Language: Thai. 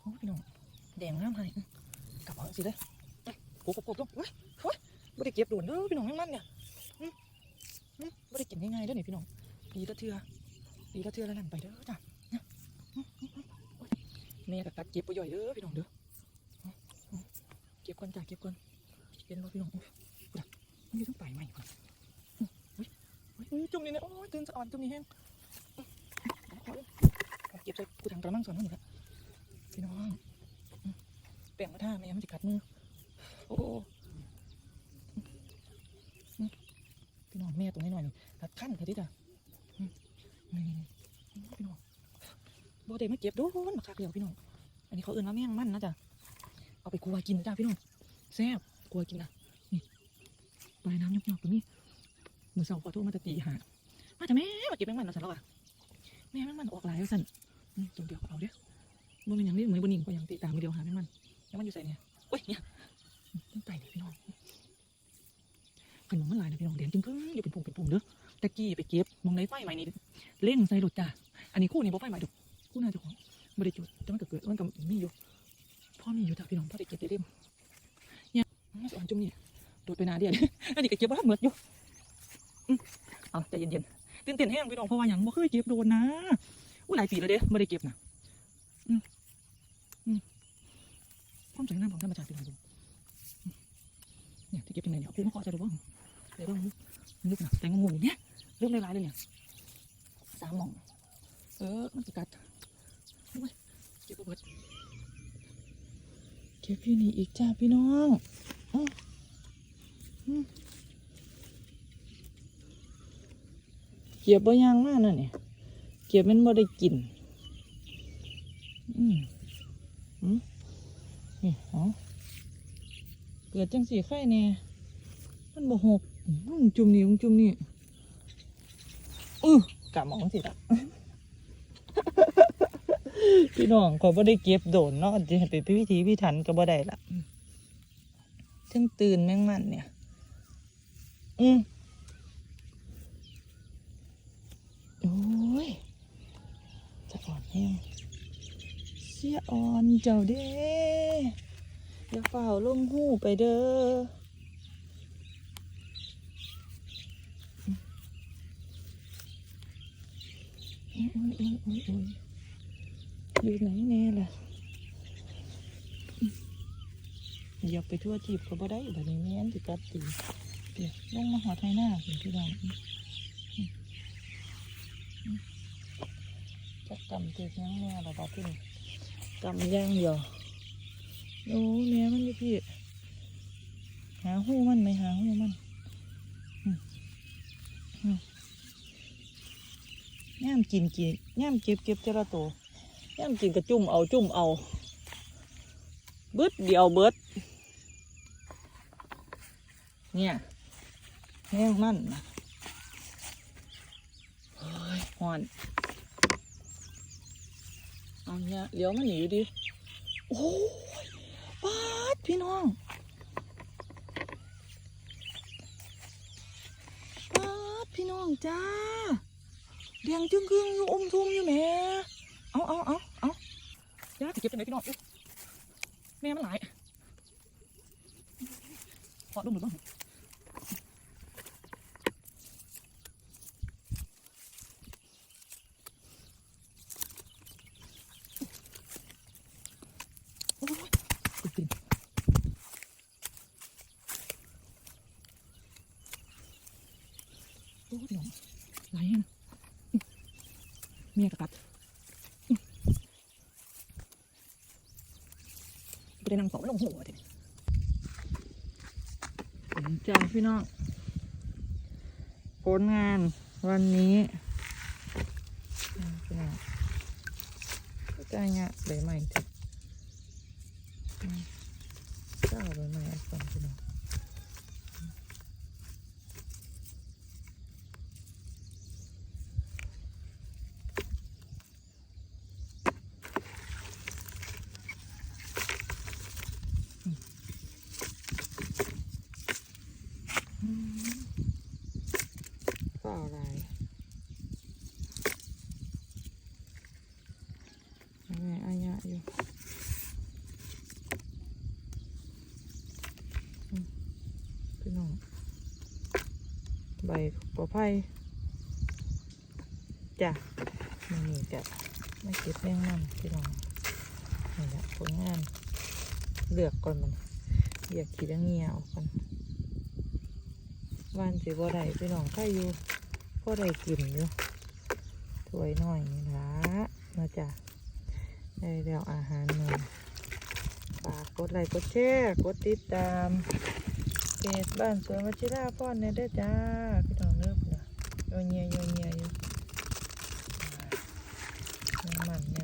โอ้ยพี่น้องแดงงามให้อื้อกลับเอาสิเลยโอ้โหโอ้โหโอ้ยโอ้ยไม่ได้เก็บโดนเด้อพี่น้องให้มันเนี่ยไม่ได้กินง่ายๆเด้อนี่พี่น้องดีละเทือดีละเทือแล้วนั่นไปเด้อจ้ะเนี่ยอืมอืมอืมโอ้ยแม่ก็ตัดเก็บไปย่อยเด้อพี่น้องเด้อเก็บก่อนจ้ะเก็บก่อนเห็นบ่พี่น้องอุ๊ยอุ๊ยมันอยู่ทั้งไปลายไม้ก่อนอืมจุ่มนี่เนี่ยโอ้ยตื่นสะอ่อนจุ่มนี่แห้งเก็บใส่กูถังกระมังสอนนั่นหมดละ พี่น้องอืมแป้งมาท่าแม่มันจะกัดมือโอ้พี่น้องแม่ตัวน้อยๆนี่ตัดขั้นเถอะดิจ้ะนี่นี่พี่น้องบ่ได้มาเก็บโดนมาคักเดียวพี่น้องอันนี้เขาเอื่นว่าแม่งมันนะจ๊ะเอาไปกลัวกินจ้าพี่น้องแซ่บกลัวกินนะนี่ปลายน้ำยอกๆตัวนี้มือสาวขอโทษมาแตะตีหามาแต่แม่มาเก็บแม่งมันแล้วสันแล้วอะแม่แม่งมันออกหลายแล้วสันอืมตัวเดียวเอาเด้อ บ่เป็นอย่างนี้เหมือนบนนิ่งก็ยังติตามเดียวหาแมงมันแมงมันอยู่ใส่เนี่ยโอ้ยเนี่ยต้องไต่ดิพี่น้องขนมมันหลายนะพี่น้องแดงจึงเพิ่งอยู่เป็นผงเป็นผงเด้อตะกี้ไปเก็บมองในไฟใหม่นี่เล่งใส่รถจ้าอันนี้คู่นี่บ่ไฟใหม่ดอกคู่น่าจะของบริจุดแต่มันก็เกิดมันก็มีอยู่พ่อมีอยู่จ้ะพี่น้องพ่อได้เก็บได้เล่มเนี่ยมันสอนจุ่มนี่โดดไปนาเดียนอันนี้ก็เก็บว่าเหมือดอยู่อืมเอาใจเย็นๆตื่นเต้นแห้งพี่น้องเพราะว่าหยังบ่เคยเก็บโดนนะอู้หลายปีแล้วเด้บ่ได้เก็บนะ ความสวยงามของธรรมชาติพี่น้องดูเนี่ยที่เก็บเป็นไงเนี่ยเอาปูมาขอจะดูบ้างเดี๋ยวบ้างลึกนะแต่งงงอย่างเนี้ยเริ่มหลายๆเลยเนี่ยสามหม่อง เออ มันจะกัดโอ้ยเก็บเอาเบิดเก็บอยู่นี่อีกจ้าพี่น้องอื้ออื้อเก็บบ่ยางมากน่ะเนี่ยเก็บมันบ่ได้กิน อืมอืมนี่เอาเกิดจังสีไข่แน่มันบ่หกอื้อจุ่มนี่จุ่มนี่อื้อกะหมองสิละพี่น้องเขาบ่ได้เก็บโดนเนาะจะไปพิธีพิถันก็บ่ได้ละอืมซึ่งตื่นแม่งมันเนี่ย อืมโอ้ยจะอ่อนแห้ง เสียอ่อนเจ้าเด้อย่าเฝ้าลงหูไปเด้ออืมโอ้ยอยู่ไหนแน่ล่ะอย่าไปทั่วจีบก็บ่ได้แบบนี้แม่นสิกัดตีเดี๋ยวลงมาหอไทยหน้าเห็นพี่น้องจะกำตียังแม่ระบาดที่นี่ กำย่างเดียวโอ้แม่มันอยู่พี่ หาหูมันไหมหาหูมันอืมอืมย่ามกินกินย่ามเก็บเก็บเจระโตวย่ำกินกระจุ่มเอาจุ่มเอาเบิดเดียวเบิด เนี่ยแห้งมันนะเฮ้ยหอน เอาเนี่ยเลี้ยวมันหนีดิ โอ้ยปาดพี่น้องปาดพี่น้องจ้าเดียงจึงครึ่งอยู่อมทุ่มอยู่แม่เอาเอาเอาเอาย่าไปเก็บจังไหนพี่น้องแม่มันหลายขอดมดูบ้างโอ้ยติดติด โอ้ยพี่น้องหลายแห้งเมียกระตัดไปได้นำของลงหัวทีจ้าพี่น้องผลงานวันนี้พี่น้องก็จะเนี่ยใบใหม่ทีอืมเจ้าใบใหม่ก่อนพี่น้อง ก็อะไรยังอายะอยู่พี่น้องใบปอไผ่จ้ะนี่จะไม่เก็บแมงมันพี่น้องนี่แหละผลงานเลือกก่อนมันเลือกขีดเงี้ยออกกัน วันสิบ่ได้ไปหน้องข่อยู่พ่อได้กินอยู่ถวยหน่อยนี่ละนะจ๊ะได้แล้วอาหารหนึ่งฝากกดไลค์กดแชร์กดติดตามเพจบ้านสวนวัชิราพ่อนเนี่ยได้จ้าพี่น้องเลิบนะโยเงียโยเงียอยู่มัน